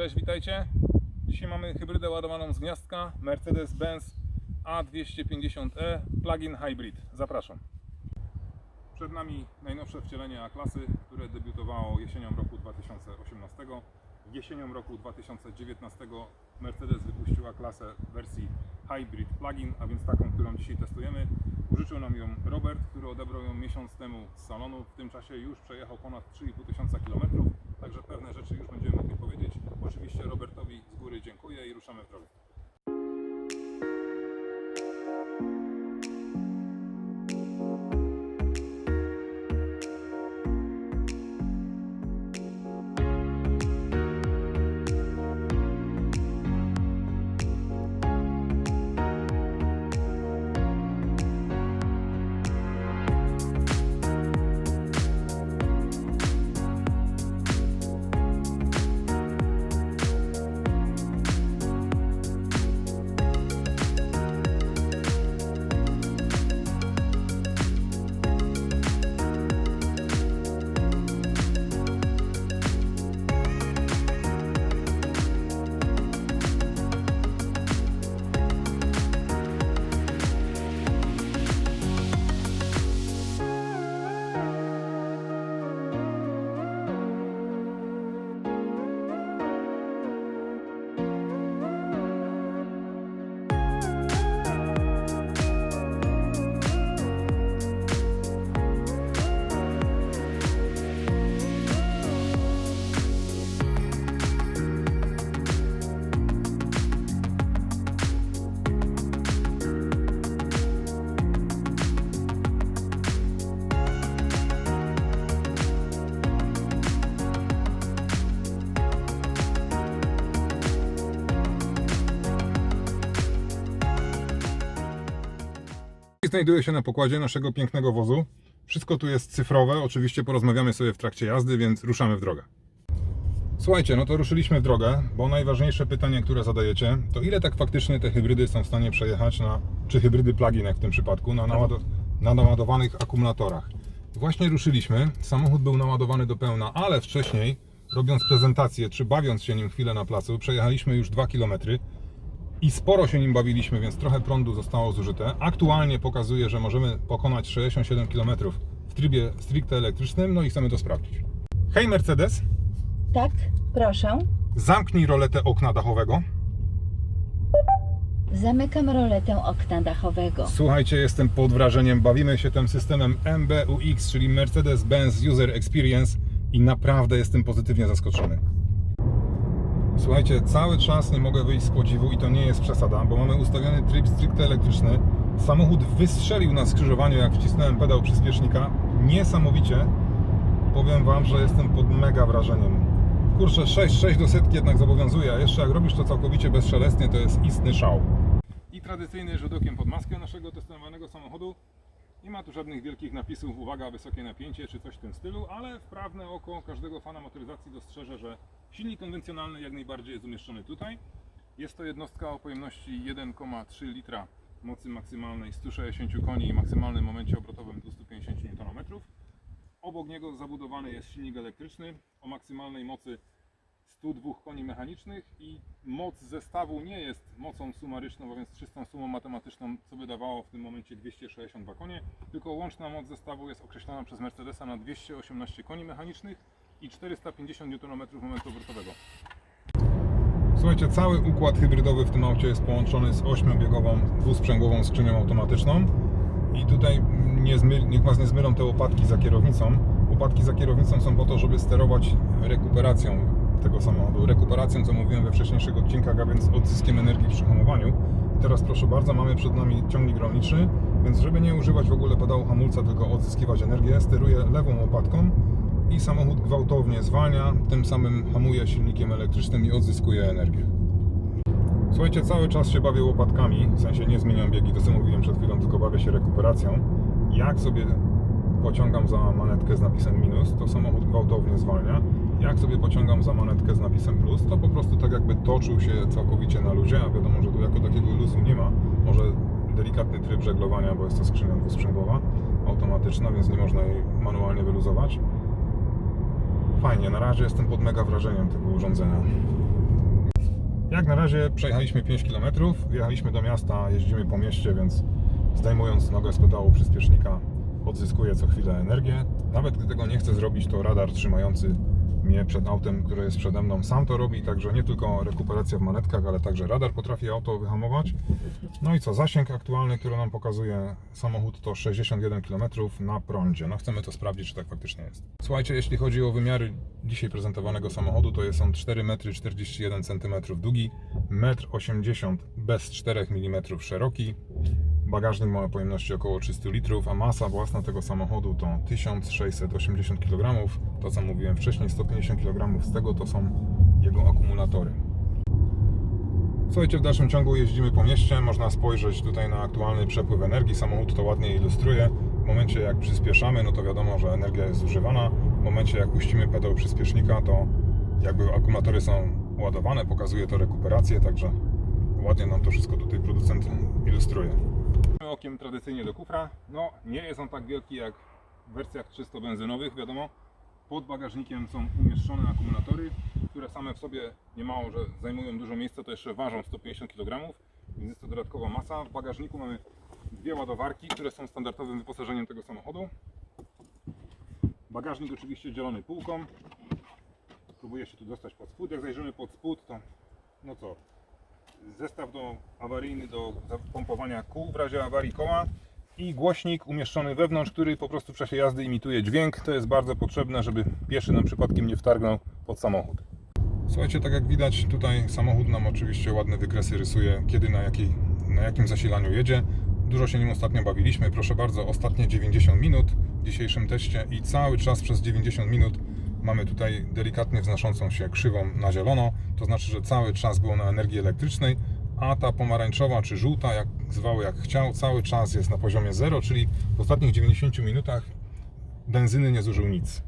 Cześć, witajcie. Dzisiaj mamy hybrydę ładowaną z gniazdka Mercedes-Benz A250e Plug-in Hybrid. Zapraszam. Przed nami najnowsze wcielenie A-klasy, które debiutowało jesienią roku 2018. Jesienią roku 2019 Mercedes wypuścił A-klasę w wersji Hybrid Plug-in, a więc taką, którą dzisiaj testujemy. Użyczył nam ją Robert, który odebrał ją miesiąc temu z salonu. W tym czasie już przejechał ponad 3,5 tysiąca kilometrów, także pewne rzeczy już będziemy mogli powiedzieć. Oczywiście Robertowi z góry dziękuję i ruszamy w drogę. Znajduje się na pokładzie naszego pięknego wozu. Wszystko tu jest cyfrowe, oczywiście porozmawiamy sobie w trakcie jazdy, więc ruszamy w drogę. Słuchajcie, no to ruszyliśmy w drogę, bo najważniejsze pytanie, które zadajecie, to ile tak faktycznie te hybrydy są w stanie przejechać na, czy hybrydy plug-in jak w tym przypadku, na, nawado, na naładowanych akumulatorach. Właśnie ruszyliśmy, samochód był naładowany do pełna, ale wcześniej, robiąc prezentację, czy bawiąc się nim chwilę na placu, przejechaliśmy już 2 km i sporo się nim bawiliśmy, więc trochę prądu zostało zużyte. Aktualnie pokazuje, że możemy pokonać 67 km w trybie stricte elektrycznym, no i chcemy to sprawdzić. Hej Mercedes, Tak, proszę. zamknij roletę okna dachowego. Zamykam roletę okna dachowego. Słuchajcie, jestem pod wrażeniem. Bawimy się tym systemem MBUX, czyli Mercedes-Benz User Experience i naprawdę jestem pozytywnie zaskoczony. Słuchajcie, cały czas nie mogę wyjść z podziwu i to nie jest przesada, bo mamy ustawiony tryb stricte elektryczny. Samochód wystrzelił na skrzyżowaniu, jak wcisnąłem pedał przyspiesznika. Niesamowicie. Powiem Wam, że jestem pod mega wrażeniem. Kurczę, 6,6 do setki jednak zobowiązuje, a jeszcze jak robisz to całkowicie bezszelestnie, to jest istny szał. I tradycyjny rzut okiem pod maskę naszego testowanego samochodu. Nie ma tu żadnych wielkich napisów, uwaga, wysokie napięcie czy coś w tym stylu, ale wprawne oko każdego fana motoryzacji dostrzeże, że silnik konwencjonalny jak najbardziej jest umieszczony tutaj. Jest to jednostka o pojemności 1,3 litra mocy maksymalnej 160 koni i maksymalnym momencie obrotowym 250 Nm. Obok niego zabudowany jest silnik elektryczny o maksymalnej mocy 102 koni mechanicznych i moc zestawu nie jest mocą sumaryczną, a więc czystą sumą matematyczną, co by dawało w tym momencie 262 konie, tylko łączna moc zestawu jest określona przez Mercedesa na 218 koni mechanicznych i 450 Nm momentu obrotowego. Słuchajcie, cały układ hybrydowy w tym aucie jest połączony z 8-biegową, dwusprzęgłową skrzynią automatyczną i tutaj nie niech Was nie zmylą te łopatki za kierownicą. Łopatki za kierownicą są po to, żeby sterować rekuperacją tego samochodu. Rekuperacją, co mówiłem we wcześniejszych odcinkach, a więc odzyskiem energii przy hamowaniu. I teraz proszę bardzo, mamy przed nami ciągnik rolniczy, więc żeby nie używać w ogóle pedału hamulca, tylko odzyskiwać energię, steruję lewą łopatką i samochód gwałtownie zwalnia, tym samym hamuje silnikiem elektrycznym i odzyskuje energię. Słuchajcie, cały czas się bawię łopatkami, w sensie nie zmieniam biegi, to co mówiłem przed chwilą, tylko bawię się rekuperacją. Jak sobie pociągam za manetkę z napisem minus, to samochód gwałtownie zwalnia. Jak sobie pociągam za manetkę z napisem plus, to po prostu tak jakby toczył się całkowicie na luzie, a wiadomo, że tu jako takiego luzu nie ma. Może delikatny tryb żeglowania, bo jest to skrzynia dwusprzęgłowa, automatyczna, więc nie można jej manualnie wyluzować. Fajnie, na razie jestem pod mega wrażeniem tego urządzenia. Jak na razie przejechaliśmy 5 km, wjechaliśmy do miasta, jeździmy po mieście, więc zdejmując nogę z pedału przyspiesznika odzyskuję co chwilę energię. Nawet gdy tego nie chcę zrobić, to radar trzymający mnie przed autem, które jest przede mną, sam to robi, także nie tylko rekuperacja w manetkach, ale także radar potrafi auto wyhamować. No i co, zasięg aktualny, który nam pokazuje samochód to 61 km na prądzie. No chcemy to sprawdzić, czy tak faktycznie jest. Słuchajcie, jeśli chodzi o wymiary dzisiaj prezentowanego samochodu, to jest on 4 m 41 cm długi, 1,80 m bez 4 mm szeroki. Bagażnik ma pojemności około 300 litrów, a masa własna tego samochodu to 1680 kg. To co mówiłem wcześniej, 150 kg z tego to są jego akumulatory. Słuchajcie, w dalszym ciągu jeździmy po mieście, można spojrzeć tutaj na aktualny przepływ energii, samochód to ładnie ilustruje. W momencie jak przyspieszamy, no to wiadomo, że energia jest zużywana. W momencie jak puścimy pedał przyspiesznika, to jakby akumulatory są ładowane, pokazuje to rekuperację, także ładnie nam to wszystko tutaj producent ilustruje. Okiem tradycyjnie do kufra, no nie jest on tak wielki jak w wersjach czysto benzynowych, wiadomo. Pod bagażnikiem są umieszczone akumulatory, które same w sobie nie mało, że zajmują dużo miejsca, to jeszcze ważą 150 kg, więc jest to dodatkowa masa. W bagażniku mamy dwie ładowarki, które są standardowym wyposażeniem tego samochodu. Bagażnik oczywiście dzielony półką. Próbuję się tu dostać pod spód. Jak zajrzymy pod spód, to no co? Zestaw do awaryjny do zapompowania kół w razie awarii koła i głośnik umieszczony wewnątrz, który po prostu w czasie jazdy imituje dźwięk. To jest bardzo potrzebne, żeby pieszy nam przypadkiem nie wtargnął pod samochód. Słuchajcie, tak jak widać, tutaj samochód nam oczywiście ładne wykresy rysuje, kiedy na, jakiej, na jakim zasilaniu jedzie. Dużo się nim ostatnio bawiliśmy. Proszę bardzo, ostatnie 90 minut w dzisiejszym teście i cały czas przez 90 minut mamy tutaj delikatnie wznoszącą się krzywą na zielono. To znaczy, że cały czas było na energii elektrycznej, a ta pomarańczowa czy żółta, jak zwał jak chciał, cały czas jest na poziomie 0, czyli w ostatnich 90 minutach benzyny nie zużył nic.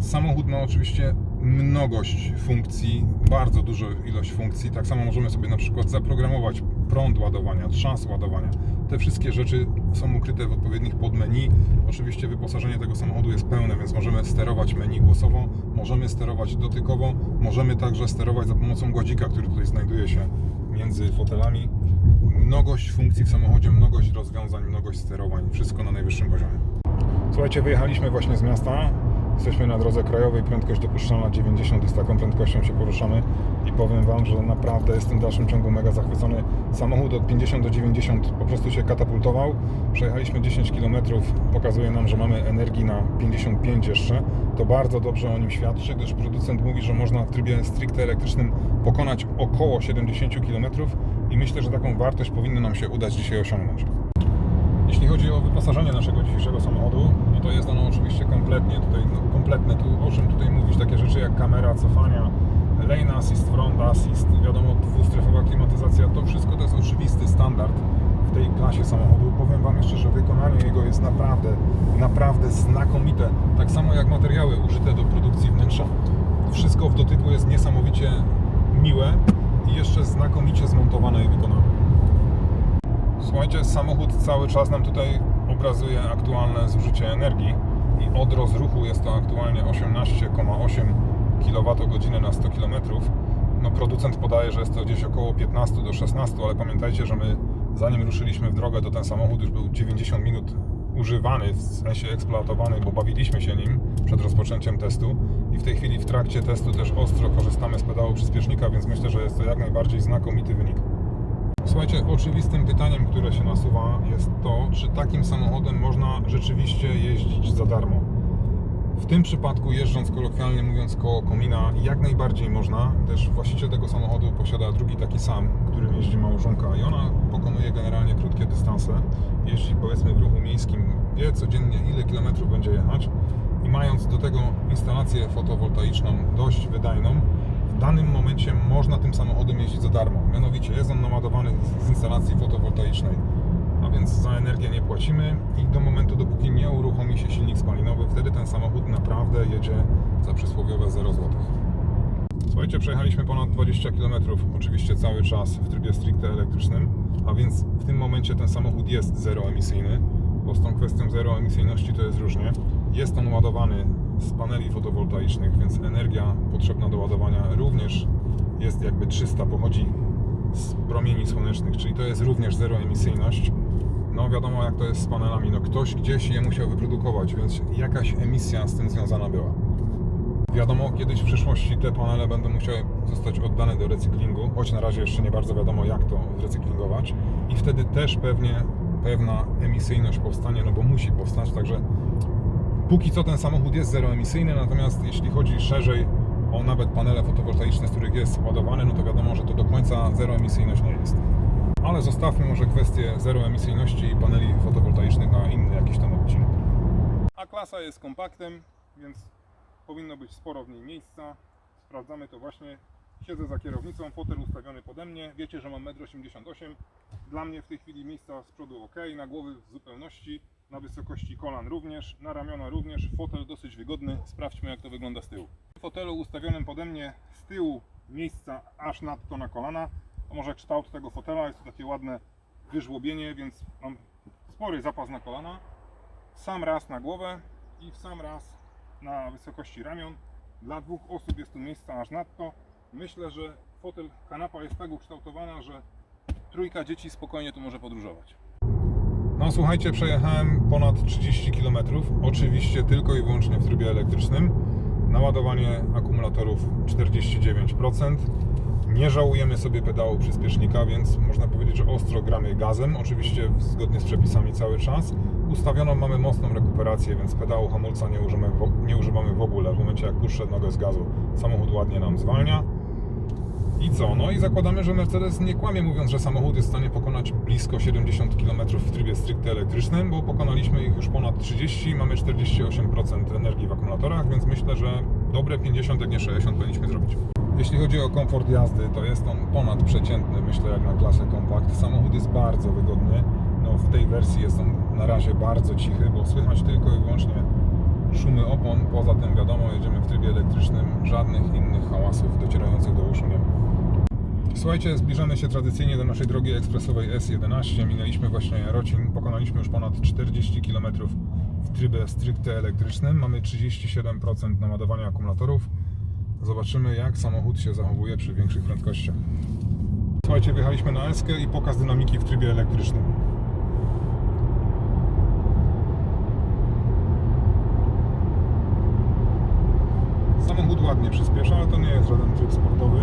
Samochód ma oczywiście mnogość funkcji, bardzo dużą ilość funkcji. Tak samo możemy sobie na przykład zaprogramować prąd ładowania, czas ładowania. Te wszystkie rzeczy są ukryte w odpowiednich podmenu. Oczywiście wyposażenie tego samochodu jest pełne, więc możemy sterować menu głosowo, możemy sterować dotykowo, możemy także sterować za pomocą gładzika, który tutaj znajduje się między fotelami. Mnogość funkcji w samochodzie, mnogość rozwiązań, mnogość sterowań, wszystko na najwyższym poziomie. Słuchajcie, wyjechaliśmy właśnie z miasta. Jesteśmy na drodze krajowej, prędkość dopuszczalna 90 i z taką prędkością się poruszamy i powiem Wam, że naprawdę jestem w dalszym ciągu mega zachwycony. Samochód od 50 do 90 po prostu się katapultował. Przejechaliśmy 10 km, pokazuje nam, że mamy energii na 55 jeszcze. To bardzo dobrze o nim świadczy, gdyż producent mówi, że można w trybie stricte elektrycznym pokonać około 70 km i myślę, że taką wartość powinno nam się udać dzisiaj osiągnąć. Jeśli chodzi o wyposażenie naszego dzisiejszego samochodu, no to jest ono oczywiście kompletnie tutaj, no kompletne. Tu o czym tutaj mówić? Takie rzeczy jak kamera cofania, lane assist, front assist, wiadomo, dwustrefowa klimatyzacja, to wszystko to jest oczywisty standard w tej klasie samochodu. Powiem Wam jeszcze, że wykonanie jego jest naprawdę, naprawdę znakomite. Tak samo jak materiały użyte do produkcji wnętrza. Wszystko w dotyku jest niesamowicie miłe i jeszcze znakomicie zmontowane i wykonane. Słuchajcie, samochód cały czas nam tutaj obrazuje aktualne zużycie energii i od rozruchu jest to aktualnie 18,8 kWh na 100 km. No, producent podaje, że jest to gdzieś około 15 do 16, ale pamiętajcie, że my zanim ruszyliśmy w drogę, to ten samochód już był 90 minut używany, w sensie eksploatowany, bo bawiliśmy się nim przed rozpoczęciem testu i w tej chwili w trakcie testu też ostro korzystamy z pedału przyspiesznika, więc myślę, że jest to jak najbardziej znakomity wynik. Słuchajcie, oczywistym pytaniem, które się nasuwa, jest to, czy takim samochodem można rzeczywiście jeździć za darmo. W tym przypadku, jeżdżąc kolokwialnie mówiąc koło komina, jak najbardziej można, gdyż właściciel tego samochodu posiada drugi taki sam, którym jeździ małżonka i ona pokonuje generalnie krótkie dystanse. Jeździ powiedzmy w ruchu miejskim, wie codziennie ile kilometrów będzie jechać i mając do tego instalację fotowoltaiczną dość wydajną, danym momencie można tym samochodem jeździć za darmo. Mianowicie jest on naładowany z instalacji fotowoltaicznej, a więc za energię nie płacimy i do momentu, dopóki nie uruchomi się silnik spalinowy, wtedy ten samochód naprawdę jedzie za przysłowiowe 0 zł. Słuchajcie, przejechaliśmy ponad 20 km, oczywiście cały czas w trybie stricte elektrycznym, a więc w tym momencie ten samochód jest zeroemisyjny, bo z tą kwestią zeroemisyjności to jest różnie. Jest on ładowany z paneli fotowoltaicznych, więc energia potrzebna do ładowania również jest jakby 300 pochodzi z promieni słonecznych, czyli to jest również zeroemisyjność. No wiadomo jak to jest z panelami, no ktoś gdzieś je musiał wyprodukować, więc jakaś emisja z tym związana była. Wiadomo, kiedyś w przyszłości te panele będą musiały zostać oddane do recyklingu, choć na razie jeszcze nie bardzo wiadomo jak to zrecyklingować i wtedy też pewnie pewna emisyjność powstanie, no bo musi powstać, także póki co ten samochód jest zeroemisyjny, natomiast jeśli chodzi szerzej o nawet panele fotowoltaiczne, z których jest ładowany, no to wiadomo, że to do końca zeroemisyjność nie jest. Ale zostawmy może kwestię zeroemisyjności i paneli fotowoltaicznych na inny jakiś tam odcinek. A klasa jest kompaktem, więc powinno być sporo w niej miejsca. Sprawdzamy to właśnie. Siedzę za kierownicą, fotel ustawiony pode mnie. Wiecie, że mam 1,88 m. Dla mnie w tej chwili miejsca z przodu ok, na głowy w zupełności, na wysokości kolan również, na ramiona również. Fotel dosyć wygodny. Sprawdźmy jak to wygląda z tyłu. W fotelu ustawionym pode mnie z tyłu miejsca aż nadto na kolana. A może kształt tego fotela jest to takie ładne wyżłobienie, więc mam spory zapas na kolana. Sam raz na głowę i w sam raz na wysokości ramion. Dla dwóch osób jest tu miejsca aż nadto. Myślę, że fotel kanapa jest tak ukształtowana, że trójka dzieci spokojnie tu może podróżować. No słuchajcie, przejechałem ponad 30 km, oczywiście tylko i wyłącznie w trybie elektrycznym. Naładowanie akumulatorów 49%. Nie żałujemy sobie pedału przyspiesznika, więc można powiedzieć, że ostro gramy gazem, oczywiście zgodnie z przepisami cały czas. Ustawioną mamy mocną rekuperację, więc pedału hamulca nie używamy, nie używamy w ogóle. W momencie jak puszczę nogę z gazu, samochód ładnie nam zwalnia. I co? No i zakładamy, że Mercedes nie kłamie mówiąc, że samochód jest w stanie pokonać blisko 70 km w trybie stricte elektrycznym, bo pokonaliśmy ich już ponad 30, mamy 48% energii w akumulatorach, więc myślę, że dobre 50, jak nie 60 powinniśmy zrobić. Jeśli chodzi o komfort jazdy, to jest on ponadprzeciętny, myślę, jak na klasę kompakt. Samochód jest bardzo wygodny. No, w tej wersji jest on na razie bardzo cichy, bo słychać tylko i wyłącznie szumy opon. Poza tym, wiadomo, jedziemy w trybie elektrycznym, żadnych innych hałasów docierających do uszu nie ma. Słuchajcie, zbliżamy się tradycyjnie do naszej drogi ekspresowej S11. Minęliśmy właśnie Jarocin, pokonaliśmy już ponad 40 km w trybie stricte elektrycznym. Mamy 37% naładowania akumulatorów. Zobaczymy, jak samochód się zachowuje przy większych prędkościach. Słuchajcie, wjechaliśmy na Eskę i pokaz dynamiki w trybie elektrycznym. Samochód ładnie przyspiesza, ale to nie jest żaden tryb sportowy.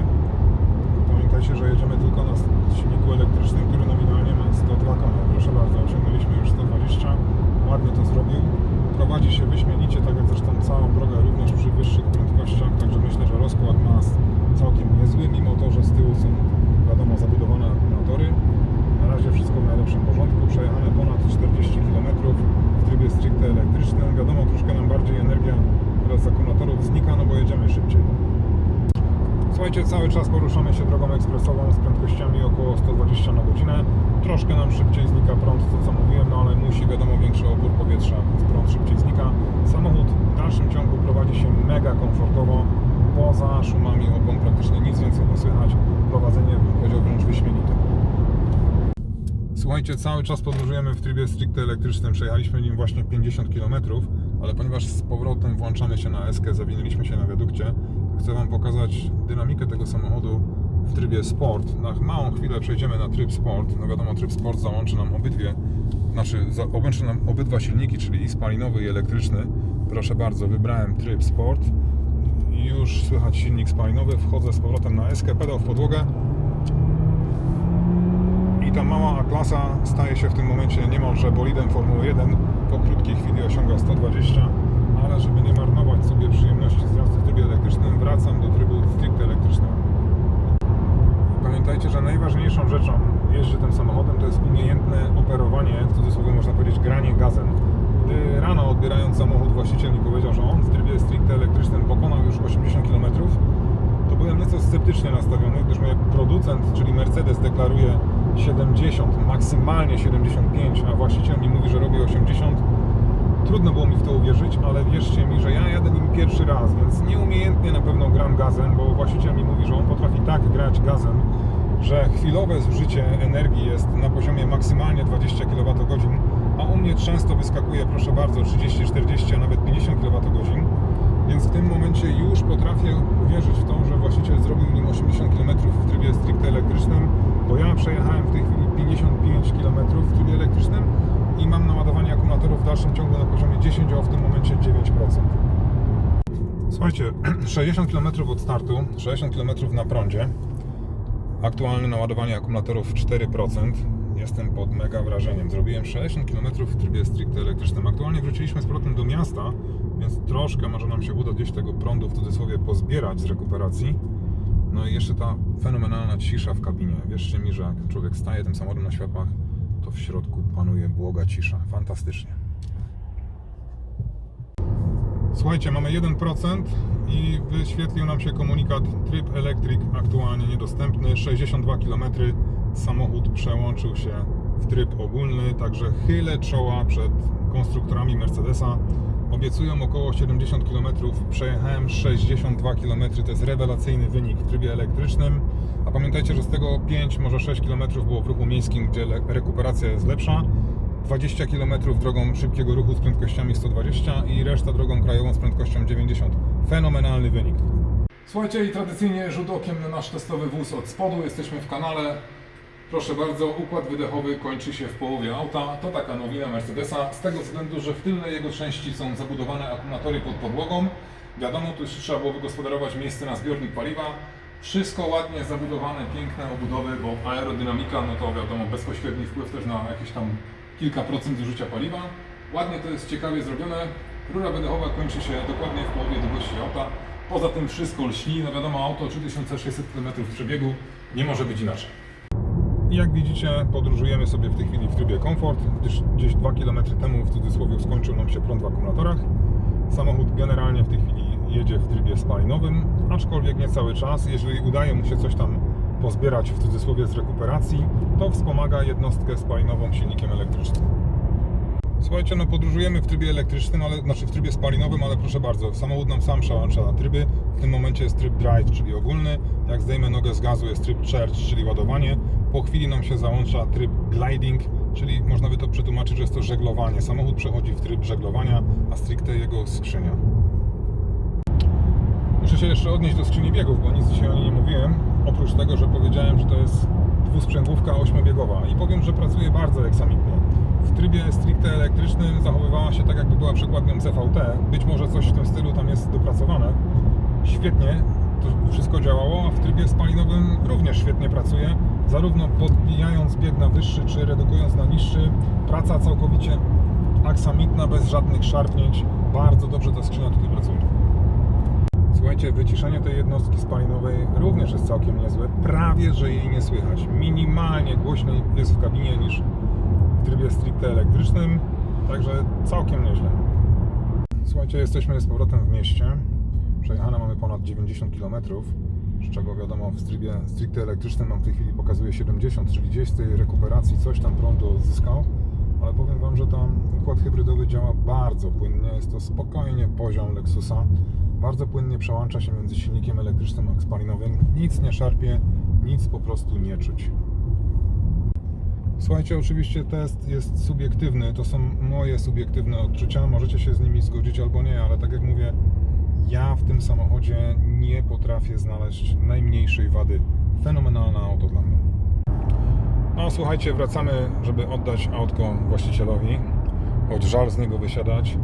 Pamiętajcie, że jedziemy tylko na silniku elektrycznym, który nominalnie ma 102 konie. Proszę bardzo, osiągnęliśmy już 120. Ładnie to zrobił. Prowadzi się wyśmienicie, tak jak zresztą całą drogę, również przy wyższych prędkościach. Także myślę, że rozkład ma całkiem niezły, mimo to, że z tyłu są, wiadomo, zabudowane akumulatory. Na razie wszystko w najlepszym porządku. Przejechane ponad 40 km w trybie stricte elektrycznym. Wiadomo, troszkę nam bardziej energia teraz z akumulatorów znika, no bo jedziemy szybciej. Słuchajcie, cały czas poruszamy się drogą ekspresową z prędkościami około 120 na godzinę. Troszkę nam szybciej znika prąd, to co mówiłem, no ale musi wiadomo większy opór powietrza, więc prąd szybciej znika. Samochód w dalszym ciągu prowadzi się mega komfortowo. Poza szumami opon praktycznie nic więcej nie słychać. Prowadzenie powiedział wręcz wyśmienite. Słuchajcie, cały czas podróżujemy w trybie stricte elektrycznym. Przejechaliśmy nim właśnie 50 km, ale ponieważ z powrotem włączamy się na eskę, zawinęliśmy się na wiadukcie, chcę Wam pokazać dynamikę tego samochodu w trybie sport. Na małą chwilę przejdziemy na tryb sport. No wiadomo, tryb sport załączy nam obydwie, znaczy za- połączy nam obydwa silniki, czyli i spalinowy i elektryczny. Proszę bardzo, wybrałem tryb sport. Już słychać silnik spalinowy. Wchodzę z powrotem na eskę, pedał w podłogę. I ta mała A-klasa staje się w tym momencie niemalże bolidem Formuły 1. Po krótkiej chwili osiąga 120, ale żeby nie marnować sobie przyjemności z jazdy trybie elektrycznym, wracam do trybu stricte elektrycznego. Pamiętajcie, że najważniejszą rzeczą w jeździe tym samochodem to jest umiejętne operowanie, w cudzysłowie można powiedzieć granie gazem. Gdy rano odbierając samochód właściciel mi powiedział, że on w trybie stricte elektrycznym pokonał już 80 km, to byłem nieco sceptycznie nastawiony, gdyż mnie producent, czyli Mercedes deklaruje 70, maksymalnie 75, a właściciel mi mówi, że robi 80. Trudno było mi w to uwierzyć, ale wierzcie mi, że ja jadę nim pierwszy raz, więc nieumiejętnie na pewno gram gazem, bo właściciel mi mówi, że on potrafi tak grać gazem, że chwilowe zużycie energii jest na poziomie maksymalnie 20 kWh, a u mnie często wyskakuje, proszę bardzo, 30, 40, a nawet 50 kWh. Więc w tym momencie już potrafię uwierzyć w to, że właściciel zrobił nim 80 km akumulatorów w dalszym ciągu na poziomie 10, a w tym momencie 9%. Słuchajcie, 60 km od startu, 60 km na prądzie. Aktualne naładowanie akumulatorów 4%. Jestem pod mega wrażeniem. Zrobiłem 60 km w trybie stricte elektrycznym. Aktualnie wróciliśmy z powrotem do miasta, więc troszkę może nam się uda gdzieś tego prądu w cudzysłowie pozbierać z rekuperacji. No i jeszcze ta fenomenalna cisza w kabinie. Wierzcie mi, że jak człowiek staje tym samochodem na światłach, to w środku panuje błoga cisza. Fantastycznie. Słuchajcie, mamy 1% i wyświetlił nam się komunikat tryb elektryk aktualnie niedostępny. 62 km samochód przełączył się w tryb ogólny, także chylę czoła przed konstruktorami Mercedesa. Obiecują około 70 km, przejechałem 62 km, to jest rewelacyjny wynik w trybie elektrycznym. A pamiętajcie, że z tego 5, może 6 km było w ruchu miejskim, gdzie rekuperacja jest lepsza. 20 km drogą szybkiego ruchu z prędkościami 120 i reszta drogą krajową z prędkością 90. Fenomenalny wynik. Słuchajcie, i tradycyjnie rzut okiem na nasz testowy wóz od spodu. Jesteśmy w kanale. Proszę bardzo, układ wydechowy kończy się w połowie auta. To taka nowina Mercedesa, z tego względu, że w tylnej jego części są zabudowane akumulatory pod podłogą. Wiadomo, tu już trzeba było wygospodarować miejsce na zbiornik paliwa. Wszystko ładnie zabudowane, piękne obudowy, bo aerodynamika, no to wiadomo, bezpośredni wpływ też na jakieś tam kilka procent zużycia paliwa. Ładnie to jest ciekawie zrobione. Rura wydechowa kończy się dokładnie w połowie długości auta. Poza tym wszystko lśni, no wiadomo, auto 3600 km przebiegu, nie może być inaczej. Jak widzicie, podróżujemy sobie w tej chwili w trybie komfort, gdyż gdzieś 2 km temu w cudzysłowie skończył nam się prąd w akumulatorach. Samochód generalnie w tej chwili jedzie w trybie spalinowym, aczkolwiek nie cały czas. Jeżeli udaje mu się coś tam pozbierać w cudzysłowie z rekuperacji, to wspomaga jednostkę spalinową silnikiem elektrycznym. Słuchajcie, no podróżujemy w trybie elektrycznym, ale, znaczy w trybie spalinowym, ale proszę bardzo, samochód nam sam przełącza tryby. W tym momencie jest tryb drive, czyli ogólny. Jak zdejmę nogę z gazu jest tryb charge, czyli ładowanie. Po chwili nam się załącza tryb gliding, czyli można by to przetłumaczyć, że jest to żeglowanie. Samochód przechodzi w tryb żeglowania, a stricte jego skrzynia. Muszę się jeszcze odnieść do skrzyni biegów, bo nic dzisiaj o niej nie mówiłem. Oprócz tego, że powiedziałem, że to jest dwusprzęgłówka ośmiobiegowa i powiem, że pracuje bardzo eksamitnie. W trybie stricte elektrycznym zachowywała się tak, jakby była przekładnią CVT. Być może coś w tym stylu tam jest dopracowane. Świetnie to wszystko działało, a w trybie spalinowym również świetnie pracuje. Zarówno podbijając bieg na wyższy, czy redukując na niższy. Praca całkowicie aksamitna, bez żadnych szarpnięć. Bardzo dobrze ta skrzynia tutaj pracuje. Słuchajcie, wyciszenie tej jednostki spalinowej również jest całkiem niezłe. Prawie, że jej nie słychać. Minimalnie głośniej jest w kabinie niż w trybie stricte elektrycznym, także całkiem nieźle. Słuchajcie, jesteśmy z powrotem w mieście. Przejechane mamy ponad 90 km, z czego wiadomo w trybie stricte elektrycznym nam w tej chwili pokazuje 70, czyli gdzieś z tej rekuperacji coś tam prądu odzyskał. Ale powiem Wam, że tam układ hybrydowy działa bardzo płynnie. Jest to spokojnie poziom Lexusa. Bardzo płynnie przełącza się między silnikiem elektrycznym a spalinowym. Nic nie szarpie, nic po prostu nie czuć. Słuchajcie, oczywiście test jest subiektywny, to są moje subiektywne odczucia, możecie się z nimi zgodzić albo nie, ale tak jak mówię, ja w tym samochodzie nie potrafię znaleźć najmniejszej wady. Fenomenalne auto dla mnie. No słuchajcie, wracamy, żeby oddać autko właścicielowi, choć żal z niego wysiadać.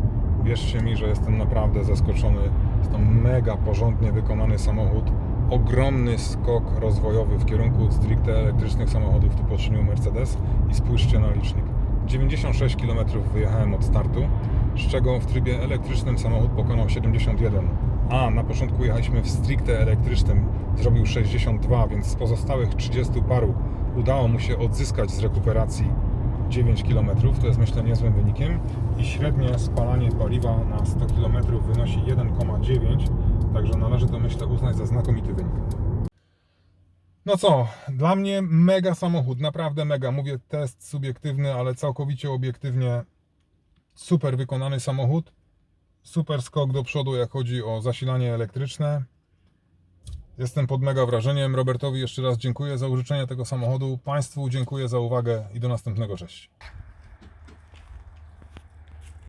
Wierzcie mi, że jestem naprawdę zaskoczony. Jest to mega porządnie wykonany samochód. Ogromny skok rozwojowy w kierunku stricte elektrycznych samochodów tu poczynił Mercedes i spójrzcie na licznik. 96 km wyjechałem od startu, z czego w trybie elektrycznym samochód pokonał 71. A na początku jechaliśmy w stricte elektrycznym, zrobił 62, więc z pozostałych 30 paru udało mu się odzyskać z rekuperacji 9 km, to jest myślę niezłym wynikiem i średnie spalanie paliwa na 100 km wynosi 1,9, także należy to myślę uznać za znakomity wynik. No co, dla mnie mega samochód, naprawdę mega. Mówię test subiektywny, ale całkowicie obiektywnie super wykonany samochód. Super skok do przodu, jak chodzi o zasilanie elektryczne. Jestem pod mega wrażeniem. Robertowi jeszcze raz dziękuję za użyczenie tego samochodu. Państwu dziękuję za uwagę i do następnego. Cześć.